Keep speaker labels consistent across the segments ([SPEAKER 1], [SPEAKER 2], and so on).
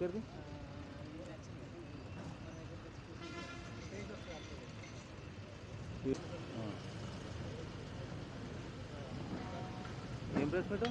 [SPEAKER 1] ఇది ఎక్కడిది ఏం ప్రెస్ మీట్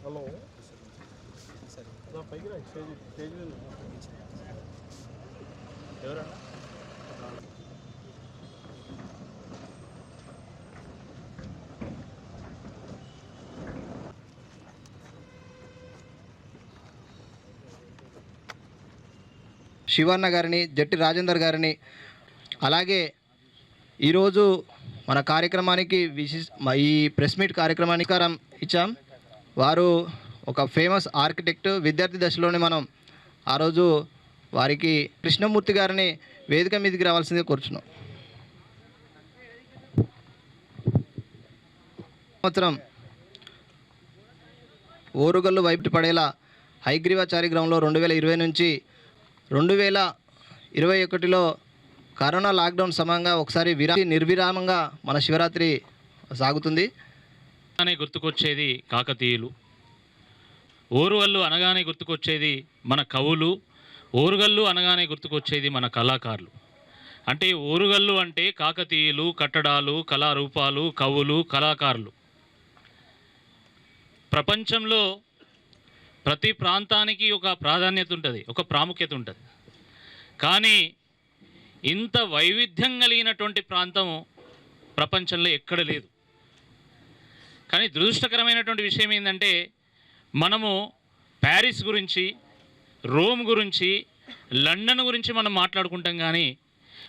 [SPEAKER 2] హలో. నా పైకి రా స్టేజ్ స్టేజ్ మీద ఎవరన్నా?
[SPEAKER 3] శివన్న గారిని జట్టి రాజేందర్ గారిని అలాగే ఈరోజు మన కార్యక్రమానికి విశిష్ ఈ ప్రెస్ మీట్ కార్యక్రమానికి కారం ఇచ్చాం. వారు ఒక ఫేమస్ ఆర్కిటెక్ట్ విద్యార్థి దశలోనే మనం ఆ రోజు వారికి కృష్ణమూర్తి గారిని వేదిక మీదకి రావాల్సిందిగా కోరుచున్నాం. సంవత్సరం ఓరుగల్లు వైపు పడేలా హైగ్రీవాచారి గ్రామంలో రెండు వేల ఇరవై నుంచి రెండు వేల ఇరవై ఒకటిలో కరోనా లాక్డౌన్ సమయంగా ఒకసారి విరా నిర్విరామంగా మన శివరాత్రి సాగుతుంది.
[SPEAKER 4] అనగానే గుర్తుకొచ్చేది కాకతీయులు. ఓరుగల్లు అనగానే గుర్తుకొచ్చేది మన కవులు. ఓరుగల్లు అనగానే గుర్తుకొచ్చేది మన కళాకారులు. అంటే ఓరుగల్లు అంటే కాకతీయులు కట్టడాలు కళారూపాలు కవులు కళాకారులు. ప్రపంచంలో ప్రతి ప్రాంతానికి ఒక ప్రాధాన్యత ఉంటుంది ఒక ప్రాముఖ్యత ఉంటుంది. కానీ ఇంత వైవిధ్యం కలిగినటువంటి ప్రాంతం ప్రపంచంలో ఎక్కడ లేదు. కానీ దురదృష్టకరమైనటువంటి విషయం ఏంటంటే మనము ప్యారిస్ గురించి రోమ్ గురించి లండన్ గురించి మనం మాట్లాడుకుంటాం కానీ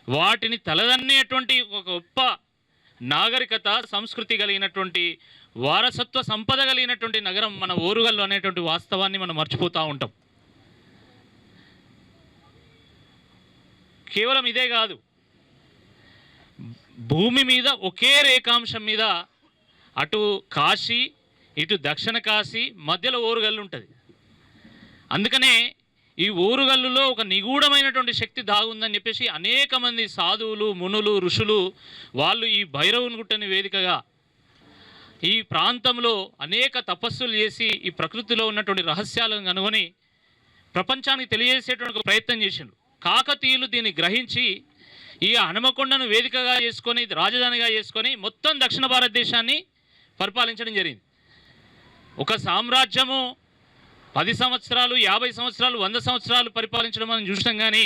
[SPEAKER 4] వాటిని తలదన్నేటువంటి ఒక గొప్ప నాగరికత సంస్కృతి కలిగినటువంటి వారసత్వ సంపద కలిగినటువంటి నగరం మన ఓరుగల్లు అనేటువంటి వాస్తవాన్ని మనం మర్చిపోతూ ఉంటాం. కేవలం ఇదే కాదు. భూమి మీద ఒకే రేఖాంశం మీద అటు కాశీ ఇటు దక్షిణ కాశీ మధ్యలో ఓరుగల్లు ఉంటుంది. అందుకనే ఈ ఊరుగల్లులో ఒక నిగూఢమైనటువంటి శక్తి దాగుందని చెప్పేసి అనేక మంది సాధువులు మునులు ఋషులు వాళ్ళు ఈ భైరవుని గుట్టని వేదికగా ఈ ప్రాంతంలో అనేక తపస్సులు చేసి ఈ ప్రకృతిలో ఉన్నటువంటి రహస్యాలను కనుగొని ప్రపంచానికి తెలియజేసేటువంటి ప్రయత్నం చేసిండు కాకతీయులు దీన్ని గ్రహించి ఈ హనుమకొండను వేదికగా చేసుకొని రాజధానిగా చేసుకొని మొత్తం దక్షిణ భారతదేశాన్ని పరిపాలించడం జరిగింది. ఒక సామ్రాజ్యము పది సంవత్సరాలు యాభై సంవత్సరాలు వంద సంవత్సరాలు పరిపాలించడం మనం చూస్తాం కానీ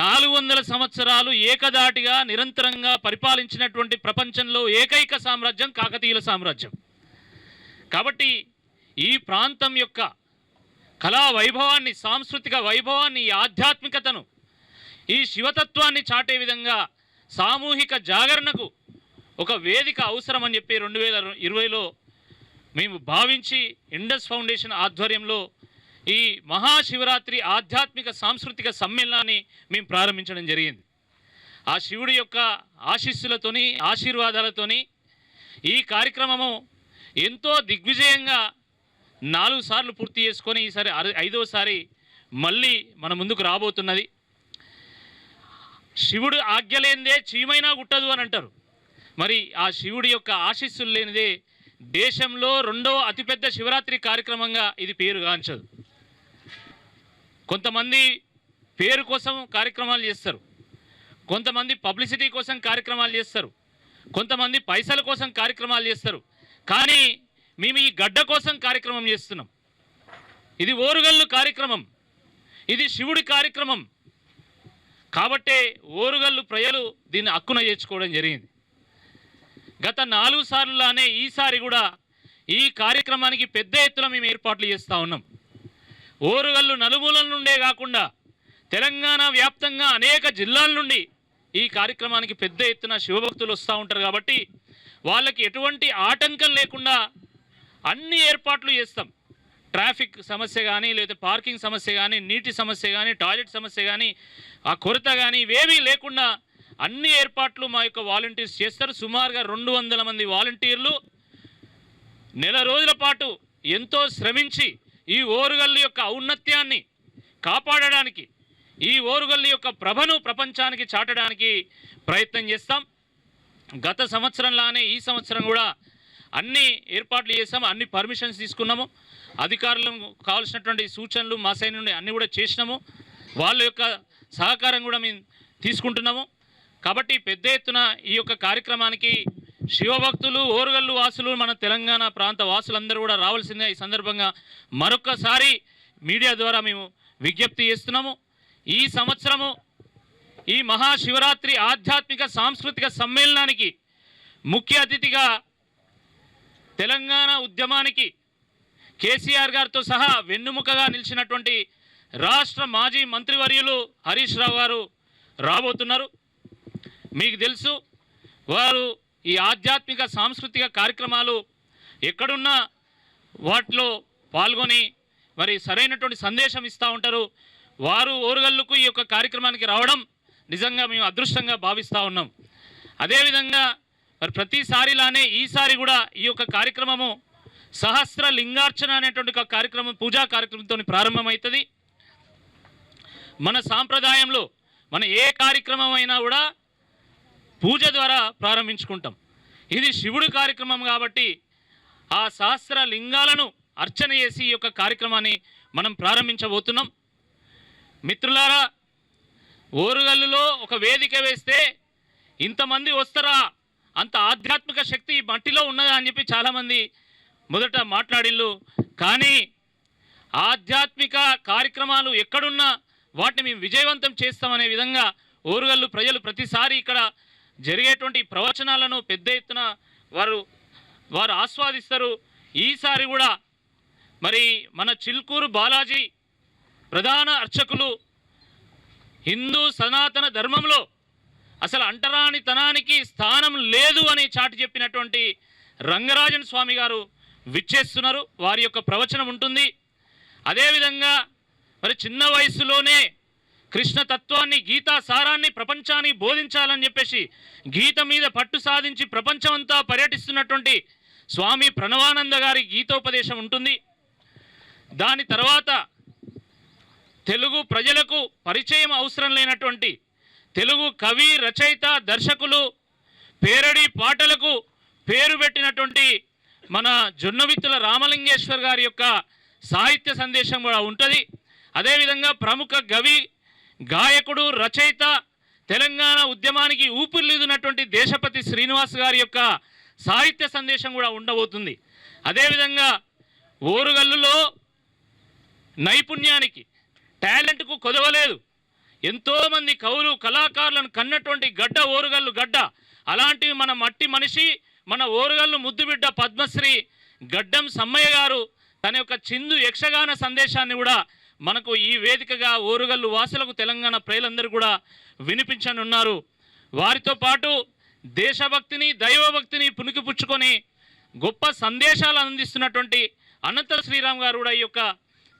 [SPEAKER 4] నాలుగు వందల సంవత్సరాలు ఏకదాటిగా నిరంతరంగా పరిపాలించినటువంటి ప్రపంచంలో ఏకైక సామ్రాజ్యం కాకతీయుల సామ్రాజ్యం. కాబట్టి ఈ ప్రాంతం యొక్క కళా వైభవాన్ని సాంస్కృతిక వైభవాన్ని ఈ ఆధ్యాత్మికతను ఈ శివతత్వాన్ని చాటే విధంగా సామూహిక జాగరణకు ఒక వేదిక అవసరం అని చెప్పి రెండు వేల ఇరవైలో మేము భావించి ఇండస్ ఫౌండేషన్ ఆధ్వర్యంలో ఈ మహాశివరాత్రి ఆధ్యాత్మిక సాంస్కృతిక సమ్మేళనాన్ని మేము ప్రారంభించడం జరిగింది. ఆ శివుడి యొక్క ఆశీస్సులతోని ఆశీర్వాదాలతోని ఈ కార్యక్రమము ఎంతో దిగ్విజయంగా నాలుగు సార్లు పూర్తి చేసుకొని ఈసారి ఐదోసారి మళ్ళీ మన ముందుకు రాబోతున్నది. శివుడు ఆజ్ఞ లేనిదే చీమైనా గుట్టదు అని అంటారు. మరి ఆ శివుడి యొక్క ఆశీస్సులు లేనిదే దేశంలో రెండవ అతిపెద్ద శివరాత్రి కార్యక్రమంగా ఇది పేరుగాంచదు కొంతమంది పేరు కోసం కార్యక్రమాలు చేస్తారు. కొంతమంది పబ్లిసిటీ కోసం కార్యక్రమాలు చేస్తారు. కొంతమంది పైసల కోసం కార్యక్రమాలు చేస్తారు. కానీ మేము ఈ గడ్డ కోసం కార్యక్రమం చేస్తున్నాం. ఇది ఓరుగల్లు కార్యక్రమం. ఇది శివుడి కార్యక్రమం. కాబట్టే ఓరుగల్లు ప్రజలు దీన్ని హక్కున చేర్చుకోవడం జరిగింది. గత నాలుగు సార్లులానే ఈసారి కూడా ఈ కార్యక్రమానికి పెద్ద ఎత్తున మేము ఏర్పాట్లు చేస్తూ ఉన్నాం. ఓరుగల్లు నలుమూలల నుండే కాకుండా తెలంగాణ వ్యాప్తంగా అనేక జిల్లాల నుండి ఈ కార్యక్రమానికి పెద్ద ఎత్తున శివభక్తులు వస్తూ ఉంటారు కాబట్టి వాళ్ళకి ఎటువంటి ఆటంకం లేకుండా అన్ని ఏర్పాట్లు చేస్తాం. ట్రాఫిక్ సమస్య కానీ లేదా పార్కింగ్ సమస్య కానీ నీటి సమస్య కానీ టాయిలెట్ సమస్య కానీ ఆ కొరత కానీ ఇవేమీ లేకుండా అన్ని ఏర్పాట్లు మా యొక్క వాలంటీర్స్ చేస్తారు. సుమారుగా రెండు వందల మంది వాలంటీర్లు నెల రోజుల పాటు ఎంతో శ్రమించి ఈ ఓరుగల్లు యొక్క ఔన్నత్యాన్ని కాపాడడానికి ఈ ఓరుగల్లు యొక్క ప్రభను ప్రపంచానికి చాటడానికి ప్రయత్నం చేస్తాం. గత సంవత్సరంలానే ఈ సంవత్సరం కూడా అన్ని ఏర్పాట్లు చేసాము అన్ని పర్మిషన్స్ తీసుకున్నాము. అధికారులకు కావాల్సినటువంటి సూచనలు మా సైన్ నుండి అన్నీ కూడా చేసినాము. వాళ్ళ యొక్క సహకారం కూడా మేము తీసుకుంటున్నాము. కాబట్టి పెద్ద ఎత్తున ఈ యొక్క కార్యక్రమానికి శివభక్తులు ఓరుగల్లు వాసులు మన తెలంగాణ ప్రాంత వాసులందరూ కూడా రావాల్సిందే ఈ సందర్భంగా మరొకసారి మీడియా ద్వారా మేము విజ్ఞప్తి చేస్తున్నాము. ఈ సంవత్సరము ఈ మహాశివరాత్రి ఆధ్యాత్మిక సాంస్కృతిక సమ్మేళనానికి ముఖ్య అతిథిగా తెలంగాణ ఉద్యమానికి కేసీఆర్ గారితో సహా వెన్నుముకగా నిలిచినటువంటి రాష్ట్ర మాజీ మంత్రివర్యులు హరీష్ రావు గారు రాబోతున్నారు. మీకు తెలుసు వారు ఈ ఆధ్యాత్మిక సాంస్కృతిక కార్యక్రమాలు ఎక్కడున్నా వాటిలో పాల్గొని మరి సరైనటువంటి సందేశం ఇస్తూ ఉంటారు. వారు ఓరుగల్లుకు ఈ యొక్క కార్యక్రమానికి రావడం నిజంగా మేము అదృష్టంగా భావిస్తూ ఉన్నాం. అదేవిధంగా మరి ప్రతిసారిలానే ఈసారి కూడా ఈ యొక్క కార్యక్రమము సహస్ర లింగార్చన అనేటువంటి ఒక కార్యక్రమం పూజా కార్యక్రమంతో ప్రారంభమవుతుంది. మన సాంప్రదాయంలో మన ఏ కార్యక్రమం అయినా కూడా పూజ ద్వారా ప్రారంభించుకుంటాం. ఇది శివుడు కార్యక్రమం కాబట్టి ఆ సహస్ర లింగాలను అర్చన చేసి ఈ యొక్క కార్యక్రమాన్ని మనం ప్రారంభించబోతున్నాం. మిత్రులారా ఓరుగల్లులో ఒక వేదిక వేస్తే ఇంతమంది వస్తారా? అంత ఆధ్యాత్మిక శక్తి ఈ మట్టిలో ఉన్నదా అని చెప్పి చాలామంది మొదట మాట్లాడిల్లు. కానీ ఆధ్యాత్మిక కార్యక్రమాలు ఎక్కడున్నా వాటిని మేము విజయవంతం చేస్తామనే విధంగా ఓరుగల్లు ప్రజలు ప్రతిసారి ఇక్కడ జరిగేటువంటి ప్రవచనాలను పెద్ద ఎత్తున వారు వారు ఆస్వాదిస్తారు. ఈసారి కూడా మరి మన చిల్కూరు బాలాజీ ప్రధాన అర్చకులు హిందూ సనాతన ధర్మంలో అసలు అంటరానితనానికి స్థానం లేదు అని చాటి చెప్పినటువంటి రంగరాజన్ స్వామి గారు విచ్చేస్తున్నారు. వారి యొక్క ప్రవచనం ఉంటుంది. అదేవిధంగా మరి చిన్న వయసులోనే కృష్ణ తత్వాన్ని గీతా సారాన్ని ప్రపంచానికి బోధించాలని చెప్పేసి గీత మీద పట్టు సాధించి ప్రపంచమంతా పర్యటిస్తున్నటువంటి స్వామి ప్రణవానంద గారి గీతోపదేశం ఉంటుంది. దాని తర్వాత తెలుగు ప్రజలకు పరిచయం అవసరం లేనటువంటి తెలుగు కవి రచయిత దర్శకులు పేరడి పాటలకు పేరు పెట్టినటువంటి మన జొన్నవిత్తుల రామలింగేశ్వర్ గారి యొక్క సాహిత్య సందేశం కూడా ఉంటుంది. అదేవిధంగా ప్రముఖ కవి గాయకుడు రచయిత తెలంగాణ ఉద్యమానికి ఊపిరిలీదినటువంటి దేశపతి శ్రీనివాస్ గారి యొక్క సాహిత్య సందేశం కూడా ఉండబోతుంది. అదేవిధంగా ఓరుగల్లులో నైపుణ్యానికి టాలెంట్కు కొదవలేదు. ఎంతోమంది కవులు కళాకారులను కన్నటువంటి గడ్డ ఓరుగల్లు గడ్డ. అలాంటివి మన మట్టి మనిషి మన ఓరుగల్లు ముద్దుబిడ్డ పద్మశ్రీ గడ్డం సమ్మయ్య గారు తన యొక్క చిందు యక్షగాన సందేశాన్ని కూడా మనకు ఈ వేదికగా ఓరుగల్లు వాసులకు తెలంగాణ ప్రజలందరూ కూడా వినిపించనున్నారు. వారితో పాటు దేశభక్తిని దైవభక్తిని పుణికిపుచ్చుకొని గొప్ప సందేశాలు అందిస్తున్నటువంటి అనంత శ్రీరామ్ గారు కూడా ఈ యొక్క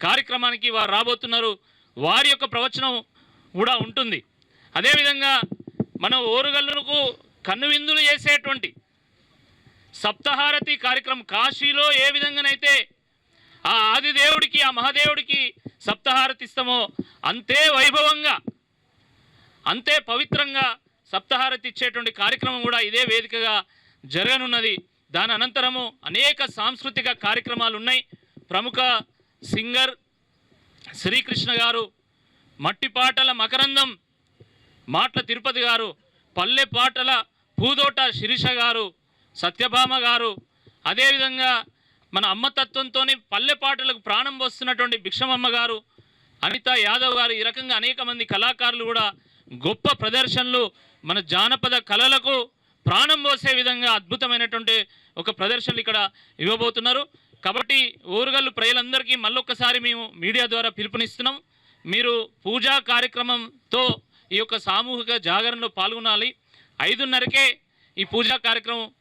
[SPEAKER 4] కార్యక్రమానికి వారు రాబోతున్నారు. వారి యొక్క ప్రవచనం కూడా ఉంటుంది. అదేవిధంగా మన ఓరుగల్లులకు కన్నువిందులు చేసేటువంటి సప్తహారతి కార్యక్రమం కాశీలో ఏ విధంగానైతే ఆ ఆదిదేవుడికి ఆ మహాదేవుడికి సప్తహారతి ఇస్తామో అంతే వైభవంగా అంతే పవిత్రంగా సప్తహారతి ఇచ్చేటువంటి కార్యక్రమం కూడా ఇదే వేదికగా జరగనున్నది. దాని అనంతరము అనేక సాంస్కృతిక కార్యక్రమాలు ఉన్నాయి ప్రముఖ సింగర్ శ్రీకృష్ణ గారు మట్టి పాటల మకరందం. మాటల తిరుపతి గారు పల్లె పాటల పూదోట శిరీష గారు సత్యభామ గారు. అదేవిధంగా మన అమ్మతత్వంతో పల్లె పాటలకు ప్రాణం పోస్తున్నటువంటి భిక్షమమ్మ గారు అనిత యాదవ్ గారు. ఈ రకంగా అనేక మంది కళాకారులు కూడా గొప్ప ప్రదర్శనలు మన జానపద కళలకు ప్రాణం పోసే విధంగా అద్భుతమైనటువంటి ఒక ప్రదర్శనలు ఇక్కడ ఇవ్వబోతున్నారు. కాబట్టి ఊరుగల్లు ప్రజలందరికీ మళ్ళొక్కసారి మేము మీడియా ద్వారా పిలుపునిస్తున్నాం. మీరు పూజా కార్యక్రమంతో ఈ యొక్క సామూహిక జాగరణలో పాల్గొనాలి. ఐదున్నరకే ఈ పూజా కార్యక్రమం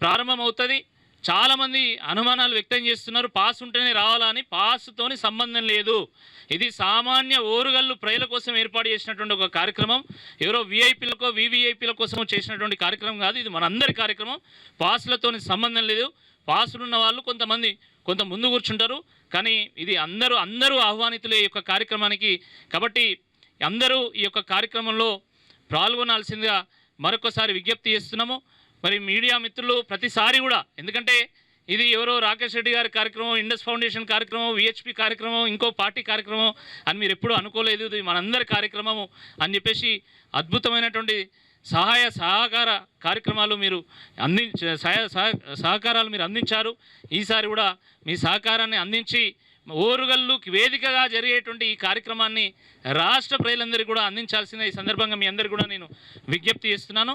[SPEAKER 4] ప్రారంభమవుతుంది. చాలామంది అనుమానాలు వ్యక్తం చేస్తున్నారు పాస్ ఉంటేనే రావాలని. పాస్తోని సంబంధం లేదు. ఇది సామాన్య ఓరుగల్లు ప్రజల కోసం ఏర్పాటు చేసినటువంటి ఒక కార్యక్రమం. ఎవరో విఐపీలకో వివిఐపీల కోసం చేసినటువంటి కార్యక్రమం కాదు ఇది మనందరి కార్యక్రమం. పాస్లతోని సంబంధం లేదు. పాసులున్న వాళ్ళు కొంతమంది కొంత ముందు కూర్చుంటారు. కానీ ఇది అందరూ అందరూ ఆహ్వానితులే ఈ యొక్క కార్యక్రమానికి. కాబట్టి అందరూ ఈ యొక్క కార్యక్రమంలో పాల్గొనాల్సిందిగా మరొకసారి విజ్ఞప్తి చేస్తున్నాము. మరి మీడియా మిత్రులు ప్రతిసారి కూడా ఎందుకంటే ఇది ఎవరో రాకేష్ రెడ్డి గారి కార్యక్రమం ఇండస్ ఫౌండేషన్ కార్యక్రమం విహెచ్పి కార్యక్రమం ఇంకో పార్టీ కార్యక్రమం అని మీరు ఎప్పుడూ అనుకోలేదు. ఇది మనందరి కార్యక్రమము అని చెప్పేసి అద్భుతమైనటువంటి సహాయ సహకార కార్యక్రమాలు మీరు అంది సహాయ సహ- సహకారాలు మీరు అందించారు. ఈసారి కూడా మీ సహకారాన్ని అందించి ఓరుగల్లు వేదికగా జరిగేటువంటి ఈ కార్యక్రమాన్ని రాష్ట్ర ప్రజలందరికీ కూడా అందించాల్సిన ఈ సందర్భంగా మీ అందరికీ కూడా నేను విజ్ఞప్తి చేస్తున్నాను.